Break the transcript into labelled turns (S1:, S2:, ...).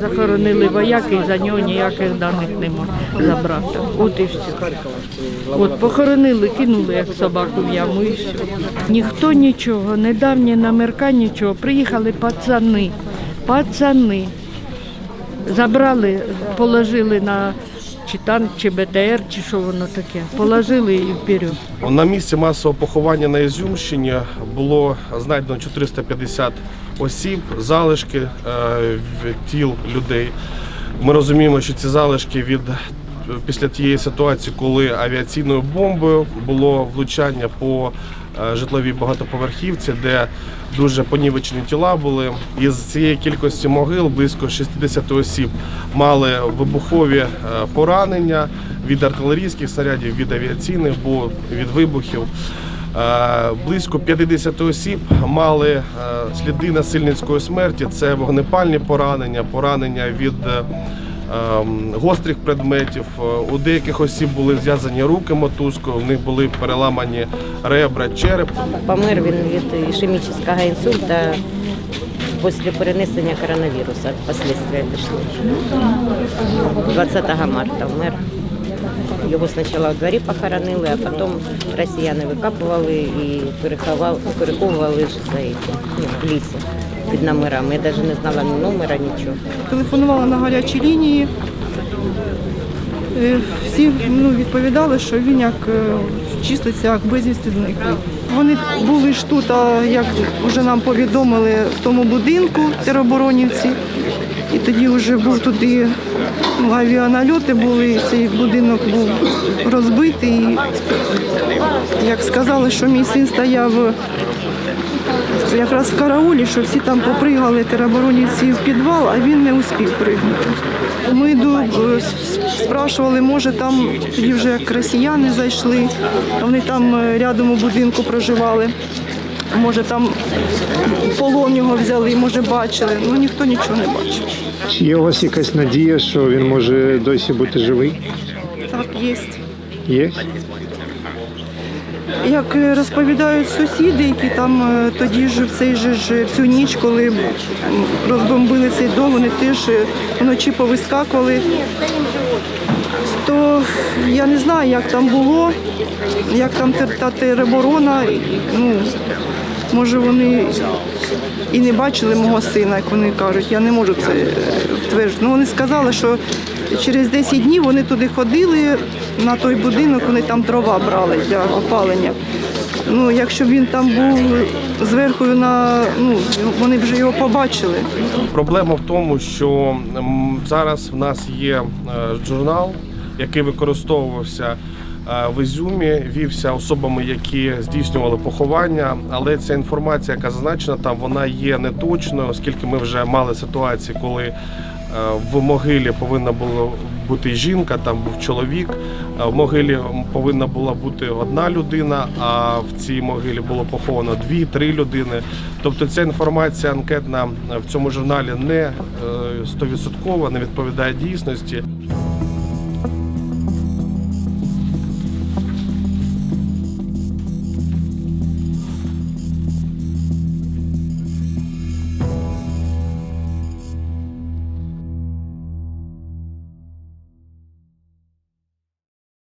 S1: Захоронили вояки, і за нього ніяких даних нема за брата. От і все. От похоронили, кинули як собаку в яму і все. Ніхто нічого, не номерка, нічого. Приїхали пацани, пацани. Забрали, положили на чи танк, чи БТР, чи що воно таке. Положили і вперед.
S2: На місці масового поховання на Ізюмщині було знайдено 450 осіб, залишки е, тіл людей. Ми розуміємо, що ці залишки від після тієї ситуації, коли авіаційною бомбою було влучання по е, житловій багатоповерхівці, де дуже понівечені тіла були. Із цієї кількості могил близько 60 осіб мали вибухові е, поранення від артилерійських снарядів, від авіаційних, бо від вибухів. Е, Близько 50 осіб мали е, сліди насильницької смерті. Це вогнепальні поранення, поранення від е, ем, гострих предметів. У деяких осіб були зв'язані руки мотузкою, в них були переламані ребра, череп.
S3: Помер він від ішемічного інсульта після перенесення коронавіруса. Последствия пішли. 20 марта вмер. Його спочатку в дворі похоронили, а потім росіяни викапували і переховували ну, в лісі під номерами. Я навіть не знала ні номера, нічого.
S4: телефонувала на гарячі лінії. Е, Всі ну, відповідали, що він як чиститься, як безвісти зниклий. Вони були ж тут, а як вже нам повідомили, в тому будинку тероборонівці. І тоді вже був туди ну, авіанальоти були, цей будинок був розбитий. І, як сказали, що мій син стояв якраз в караулі, що всі там попригали тероборонівці в підвал, а він не успів пригнути. Ми е, спрашували, може там тоді вже як росіяни зайшли, вони там е, рядом у будинку проживали. Може там полон його взяли, може бачили. Ну ніхто нічого не бачив.
S5: Чи є у вас якась надія, що він може досі бути живий?
S4: Так, є.
S5: Є?
S4: Як е, розповідають сусіди, які там е, тоді ж в цей же ж всю ніч, коли розбомбили цей дом, вони теж вночі повискакували. Я не знаю, як там було, як там та тероборона. Ну, може вони і не бачили мого сина, як вони кажуть. Я не можу це е, тверджувати. Ну, вони сказали, що через 10 днів вони туди ходили на той будинок, вони там дрова брали для опалення. Ну, якщо б він там був зверху на ну вони вже його побачили.
S2: Проблема в тому, що зараз в нас є е, журнал, який використовувався е, в Ізюмі, вівся особами, які здійснювали поховання. Але ця інформація, яка зазначена там, вона є неточною, оскільки ми вже мали ситуації, коли е, в могилі повинна була бути жінка, там був чоловік. е, В могилі повинна була бути одна людина, а в цій могилі було поховано дві-три людини. Тобто ця інформація анкетна в цьому журналі не стовідсоткова, не відповідає дійсності.